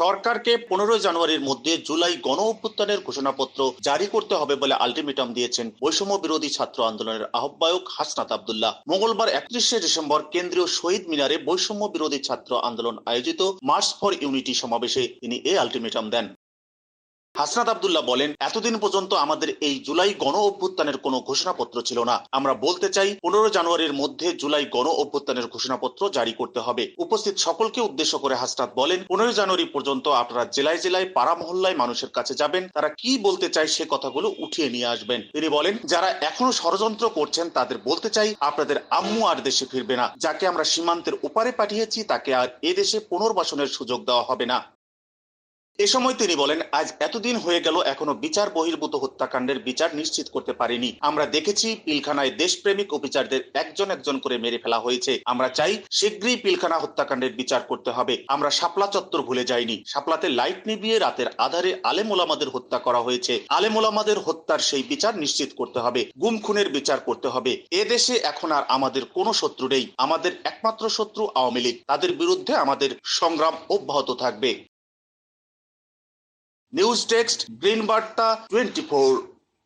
সরকারকে পনেরোই জানুয়ারির মধ্যে জুলাই গণ অভ্যুত্থানের ঘোষণাপত্র জারি করতে হবে বলে আলটিমেটাম দিয়েছেন বৈষম্য বিরোধী ছাত্র আন্দোলনের আহ্বায়ক হাসনাত আবদুল্লাহ। মঙ্গলবার একত্রিশে ডিসেম্বর কেন্দ্রীয় শহীদ মিনারে বৈষম্য বিরোধী ছাত্র আন্দোলন আয়োজিত মার্চ ফর ইউনিটি সমাবেশে তিনি এই আলটিমেটাম দেন। হাসনাত আবদুল্লাহ বলেন, এতদিন পর্যন্ত আমাদের এই জুলাই গণ অভ্যুত্থানের কোনো ঘোষণাপত্র ছিল না। আমরা বলতে চাই, পনেরো জানুয়ারির মধ্যে জুলাই গণ অভ্যুত্থানের ঘোষণাপত্র জারি করতে হবে। উপস্থিত সকলকে উদ্দেশ্য করে হাসনাত বলেন, পনেরো জানুয়ারি পর্যন্ত আপনারা জেলায় জেলায় পাড়া মহল্লায় মানুষের কাছে যাবেন। তারা কি বলতে চায় সে কথাগুলো উঠিয়ে নিয়ে আসবেন। তিনি বলেন, যারা এখনও ষড়যন্ত্র করছেন, তাদের বলতে চাই, আপনাদের আম্মু আর দেশে ফিরবে না। যাকে আমরা সীমান্তের ওপারে পাঠিয়েছি, তাকে আর এদেশে পুনর্বাসনের সুযোগ দেওয়া হবে না। এ সময় তিনি বলেন, আজ এতদিন হয়ে গেল, এখনও বিচার বহির্ভূত হত্যাকাণ্ডের বিচার নিশ্চিত করতে পারিনি। আমরা দেখেছি পিলখানায় দেশপ্রেমিক অফিসারদের একজন একজন করে মেরে ফেলা হয়েছে। আমরা চাই শীঘ্রই পিলখানা হত্যাকাণ্ডের বিচার করতে হবে। আমরা শাপলা চত্বর ভুলে যাইনি। শাপলাতে লাইট নিভিয়ে রাতের আধারে আলেমোলামাদের হত্যা করা হয়েছে। আলেমোলামাদের হত্যার সেই বিচার নিশ্চিত করতে হবে। গুম খুনের বিচার করতে হবে। এ দেশে এখন আর আমাদের কোনো শত্রু নেই। আমাদের একমাত্র শত্রু আওয়ামী লীগ। তাদের বিরুদ্ধে আমাদের সংগ্রাম অব্যাহত থাকবে। নিউজ টেক্সট গ্রিন বার্তা টোয়েন্টি ফোর